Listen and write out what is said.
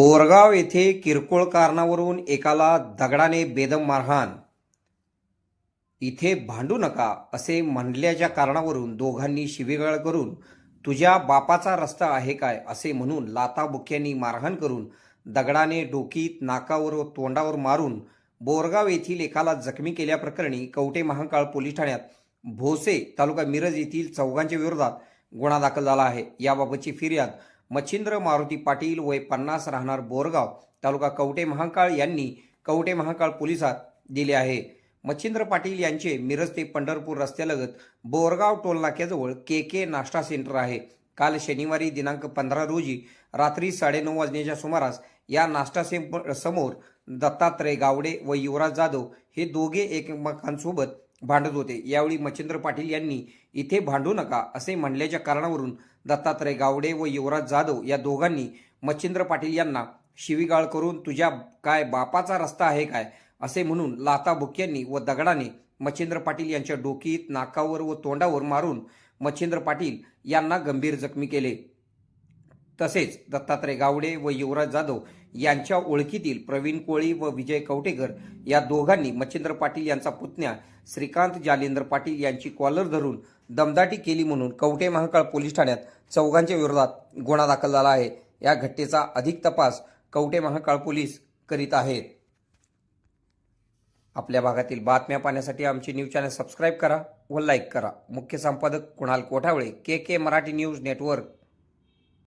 बोरगाव येथे किरकोळ कारणावरून एकाला दगडाने बेदम मारहाण. इथे भांडू नका असे म्हणल्याच्या कारणावरून दोघांनी शिवेगाळ करून तुझ्या बापाचा रस्ता आहे काय? असे म्हणून लाताबुक्यांनी मारहाण करून दगडाने डोकीत नाकावर व तोंडावर मारून बोरगाव येथील एकाला जखमी केल्याप्रकरणी कवटे महाकाळ पोलीस ठाण्यात भोसे तालुका मिरज येथील चौघांच्या विरोधात गुन्हा दाखल झाला आहे. याबाबतची फिर्याद मच्छिंद्र मारुती पाटील वय पन्नास राहणार बोरगाव तालुका कवटे महाकाळ यांनी कवटे महाकाळ पोलिसात दिले आहे. मच्छिंद्र पाटील यांचे मिरज ते पंढरपूर रस्त्यालगत बोरगाव टोलनाक्याजवळ के के नाश्ता सेंटर आहे. काल शनिवारी दिनांक पंधरा रोजी रात्री साडेनऊ वाजण्याच्या सुमारास या नाश्ता सेंप- समोर दत्तात्रय गावडे व युवराज जाधव हे दोघे एकमेकांसोबत भांडत होते. यावेळी मच्छिंद्र पाटील यांनी इथे भांडू नका असे म्हणल्याच्या कारणावरून दत्तात्रय गावडे व युवराज जाधव या दोघांनी मच्छिंद्र पाटील यांना शिवीगाळ करून तुझ्या काय बापाचा रस्ता आहे काय असे म्हणून लाता बुक्यांनी व दगडाने मच्छिंद्र पाटील यांच्या डोकीत नाकावर व तोंडावर मारून मच्छिंद्र पाटील यांना गंभीर जखमी केले. तसेच दत्तात्रय गावडे व युवराज जाधव यांच्या ओळखीतील प्रवीण कोळी व विजय कवटेकर या दोघांनी मच्छिंद्र पाटील यांचा पुतण्या श्रीकांत जालेंद्र पाटील यांची कॉलर धरून दमदाटी केली म्हणून कवटे महाकाळ पोलीस ठाण्यात चौघांच्या विरोधात गुन्हा दाखल झाला आहे. या घटनेचा अधिक तपास कवटे महाकाळ पोलीस करीत आहेत. आपल्या भागातील बातम्या पाहण्यासाठी आमचे न्यूज चॅनल सबस्क्राईब करा व लाईक करा. मुख्य संपादक Kunal Kothawale K K Marathi news network.